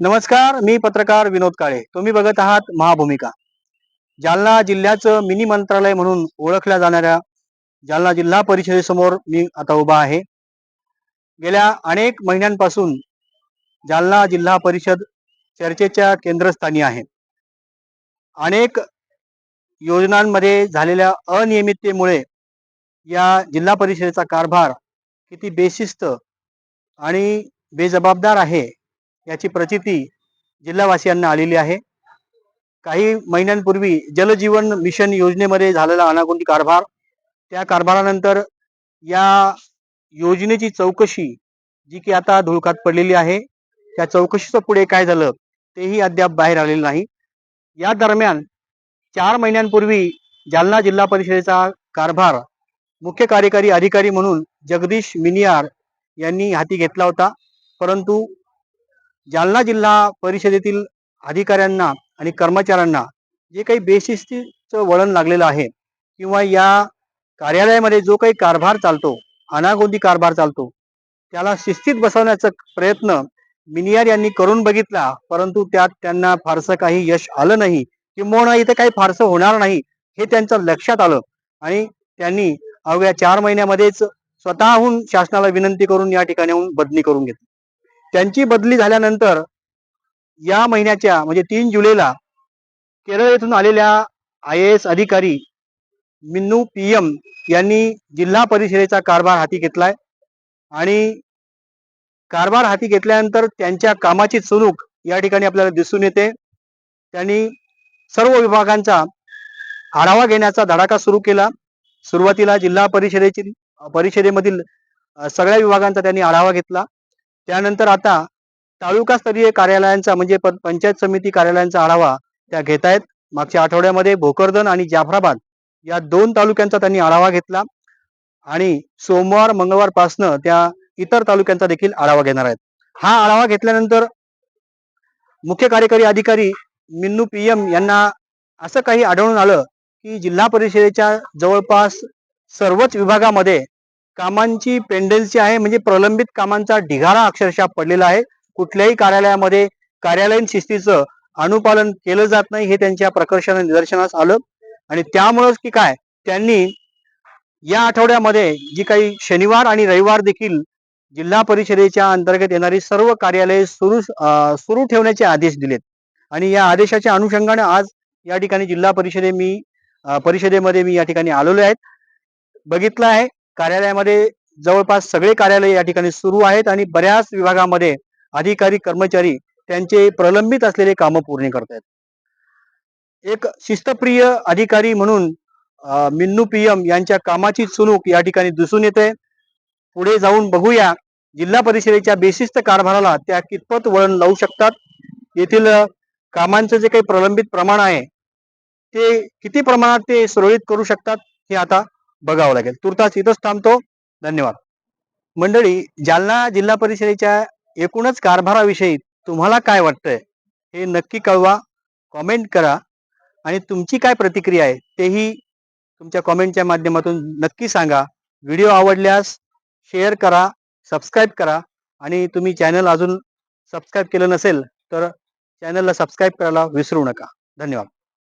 नमस्कार मी पत्रकार विनोद काळे. तुम्ही बघत आहात महाभूमिका. जालना जिल्ह्याचं मिनी मंत्रालय म्हणून ओळखल्या जाणाऱ्या जालना जिल्हा परिषदेसमोर मी आता उभा आहे. गेल्या अनेक महिन्यांपासून जालना जिल्हा परिषद चर्चेच्या केंद्रस्थानी आहे. अनेक योजनांमध्ये झालेल्या अनियमिततेमुळे या जिल्हा परिषदेचा कारभार किती बेशिस्त आणि बेजबाबदार आहे याची प्रचिती जिल्हावासियांना आलेली आहे. काही महिन्यांपूर्वी जलजीवन मिशन योजनेमध्ये झालेला अनागोंदी कारभार त्या कारभारानंतर या योजनेची चौकशी जी की आता धुळकात पडलेली आहे त्या चौकशीचं पुढे काय झालं तेही अद्याप बाहेर आलेलं नाही. या दरम्यान चार महिन्यांपूर्वी जालना जिल्हा परिषदेचा कारभार मुख्य कार्यकारी अधिकारी म्हणून जगदीश मिनियार यांनी हाती घेतला होता. परंतु जालना जिल्हा परिषदेतील अधिकाऱ्यांना आणि कर्मचाऱ्यांना जे काही बेशिस्तीचं वळण लागलेलं आहे किंवा या कार्यालयामध्ये जो काही कारभार चालतो अनागोंदी कारभार चालतो त्याला शिस्तीत बसवण्याचा प्रयत्न मिनियार यांनी करून बघितला परंतु त्यात त्यांना फारसं काही यश आलं नाही किंबहुना इथे काही फारसं होणार नाही हे त्यांचं लक्षात आलं. आणि त्यांनी अवघ्या चार महिन्यामध्येच स्वतःहून शासनाला विनंती करून या ठिकाणाहून बदली करून घेतली. त्यांची बदली झाल्यानंतर या महिन्याच्या म्हणजे तीन जुलैला केरळ येथून आलेल्या आय ए एस अधिकारी मिन्नू पी एम यांनी जिल्हा परिषदेचा कारभार हाती घेतलाय. आणि कारभार हाती घेतल्यानंतर त्यांच्या कामाची चुणूक या ठिकाणी आपल्याला दिसून येते. त्यांनी सर्व विभागांचा आढावा घेण्याचा धडाका सुरू केला. सुरुवातीला जिल्हा परिषदेची परिषदेमधील सगळ्या विभागांचा त्यांनी आढावा घेतला. त्यानंतर आता तालुकास्तरीय कार्यालयांचा म्हणजे प- पंचायत समिती कार्यालयांचा आढावा त्या घेत आहेत. मागच्या आठवड्यामध्ये भोकरदन आणि जाफराबाद या दोन तालुक्यांचा त्यांनी आढावा घेतला आणि सोमवार मंगळवारपासनं त्या इतर तालुक्यांचा देखील आढावा घेणार आहेत. हा आढावा घेतल्यानंतर मुख्य कार्यकारी अधिकारी मिन्नू पी एम यांना असं काही आढळून आलं की जिल्हा परिषदेच्या जवळपास सर्वच विभागामध्ये कामांची पेंडन्सी आहे म्हणजे प्रलंबित कामांचा ढिगारा अक्षरशः पडलेला आहे. कुठल्याही कार्यालयामध्ये कार्यालयीन शिस्तीचं अनुपालन केलं जात नाही हे त्यांच्या प्रकर्षाने निदर्शनास आलं. आणि त्यामुळंच की काय त्यांनी या आठवड्यामध्ये जी काही शनिवार आणि रविवार देखील जिल्हा परिषदेच्या अंतर्गत येणारी सर्व कार्यालये सुरू सुरू ठेवण्याचे आदेश दिलेत. आणि या आदेशाच्या अनुषंगाने आज या ठिकाणी जिल्हा परिषदे मी परिषदेमध्ये मी या ठिकाणी आलेलो आहेत बघितलं आहे कार्यालयामध्ये जवळपास सगळे कार्यालय या ठिकाणी सुरू आहेत आणि बऱ्याच विभागामध्ये अधिकारी कर्मचारी त्यांचे प्रलंबित असलेले कामं पूर्ण करत आहेत एक शिस्तप्रिय अधिकारी म्हणून अं, मिन्नू पीएम यांच्या कामाची चुणूक या ठिकाणी दिसून येते. पुढे जाऊन बघूया जिल्हा परिषदेच्या बेशिस्त कारभाराला त्या कितपत वळण लावू शकतात? येथील कामांचं जे काही प्रलंबित प्रमाण आहे ते किती प्रमाणात ते सुरळीत करू शकतात? हे आता बघावं लागेल. तुर्तास इथंच थांबतो. धन्यवाद. मंडळी जालना जिल्हा परिषदेच्या एकूणच कारभाराविषयी तुम्हाला काय वाटतंय? हे नक्की कळवा कॉमेंट करा आणि तुमची काय प्रतिक्रिया आहे तेही तुमच्या कॉमेंटच्या माध्यमातून नक्की सांगा. व्हिडिओ आवडल्यास शेअर करा सबस्क्राईब करा आणि तुम्ही चॅनल अजून सबस्क्राईब केलं नसेल तर चॅनलला सबस्क्राईब करायला विसरू नका. धन्यवाद.